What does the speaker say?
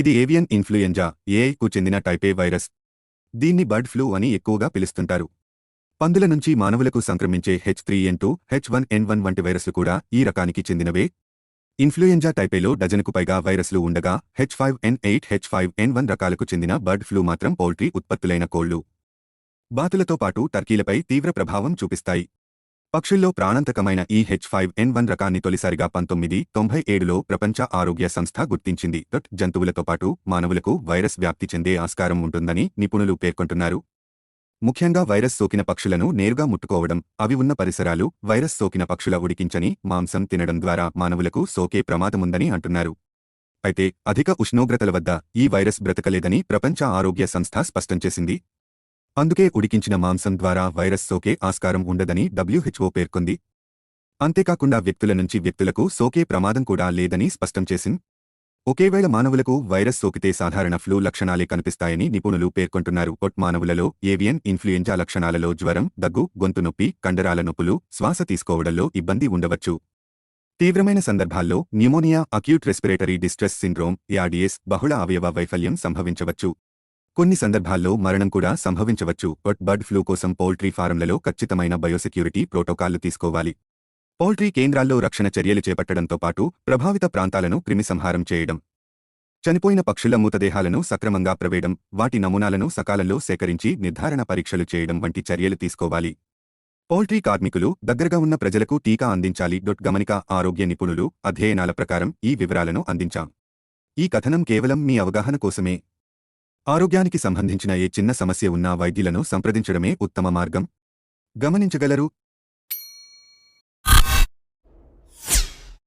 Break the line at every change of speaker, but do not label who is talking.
ఇది avian influenza ఏఐకు చెందిన టైపే వైరస్. దీన్ని బర్డ్ ఫ్లూ అని ఎక్కువగా పిలుస్తుంటారు. పందుల నుంచి మానవులకు సంక్రమించే H three N two H one N one వంటి వైరస్లు కూడా ఈ రకానికి చెందినవే. ఇన్ఫ్లుయెంజా టైపేలో డజనుకు పైగా వైరస్లు ఉండగా H five N eight H five N one రకాలకు చెందిన బర్డ్ ఫ్లూ మాత్రం పౌల్ట్రీ ఉత్పత్తులైన కోళ్ళు బాతులతో పాటు టర్కీలపై తీవ్ర ప్రభావం చూపిస్తాయి. పక్షుల్లో ప్రాణాంతకమైన ఈ హెచ్ ఫైవ్ ఎన్ వన్ రకాన్ని తొలిసారిగా పంతొమ్మిది తొంభై ఏడులో ప్రపంచ ఆరోగ్య సంస్థ గుర్తించింది. దట్ జంతువులతో పాటు మానవులకు వైరస్ వ్యాప్తి చెందే ఆస్కారం ఉంటుందని నిపుణులు పేర్కొంటున్నారు. ముఖ్యంగా వైరస్ సోకిన పక్షులను నేరుగా ముట్టుకోవడం అవి ఉన్న పరిసరాలు వైరస్ సోకిన పక్షుల ఉడికించని మాంసం తినడం ద్వారా మానవులకు సోకే ప్రమాదముందని అంటున్నారు. అయితే అధిక ఉష్ణోగ్రతల వద్ద ఈ వైరస్ బ్రతకలేదని ప్రపంచ ఆరోగ్య సంస్థ స్పష్టం చేసింది. అందుకే ఉడికించిన మాంసం ద్వారా వైరస్ సోకే ఆస్కారం ఉండదని డబ్ల్యూహెచ్ఓ పేర్కొంది. అంతేకాకుండా వ్యక్తుల నుంచి వ్యక్తులకు సోకే ప్రమాదం కూడా లేదని స్పష్టం చేసింది. ఒకేవేళ మానవులకు వైరస్ సోకితే సాధారణ ఫ్లూ లక్షణాలే కనిపిస్తాయని నిపుణులు పేర్కొంటున్నారు. ఒట్ మానవులలో ఏవియన్ ఇన్ఫ్లుయెంజా లక్షణాలలో జ్వరం దగ్గు గొంతు నొప్పి కండరాల నొప్పులు శ్వాస తీసుకోవడంలో ఇబ్బంది ఉండవచ్చు. తీవ్రమైన సందర్భాల్లో pneumonia acute respiratory distress syndrome ARDS బహుళ అవయవ వైఫల్యం సంభవించవచ్చు. కొన్ని సందర్భాల్లో మరణం కూడా సంభవించవచ్చు బట్ బర్డ్ ఫ్లూ కోసం పౌల్ట్రీ ఫారంలలో ఖచ్చితమైన బయోసెక్యూరిటీ ప్రోటోకాల్లు తీసుకోవాలి. పౌల్ట్రీ కేంద్రాల్లో రక్షణ చర్యలు చేపట్టడంతో పాటు ప్రభావిత ప్రాంతాలను క్రిమిసంహారం చేయడం చనిపోయిన పక్షుల మృతదేహాలను సక్రమంగా ప్రవేయడం వాటి నమూనాలను సకాలంలో సేకరించి నిర్ధారణ పరీక్షలు చేయడం వంటి చర్యలు తీసుకోవాలి. పౌల్ట్రీ కార్మికులు దగ్గరగా ఉన్న ప్రజలకు టీకా అందించాలి. డొట్ గమనిక ఆరోగ్య నిపుణులు అధ్యయనాల ప్రకారం ఈ వివరాలను అందించాం. ఈ కథనం కేవలం మీ అవగాహన కోసమే. ఆరోగ్యానికి సంబంధించిన ఏ చిన్న సమస్య ఉన్నా వైద్యులను సంప్రదించడమే ఉత్తమ మార్గం. గమనించగలరు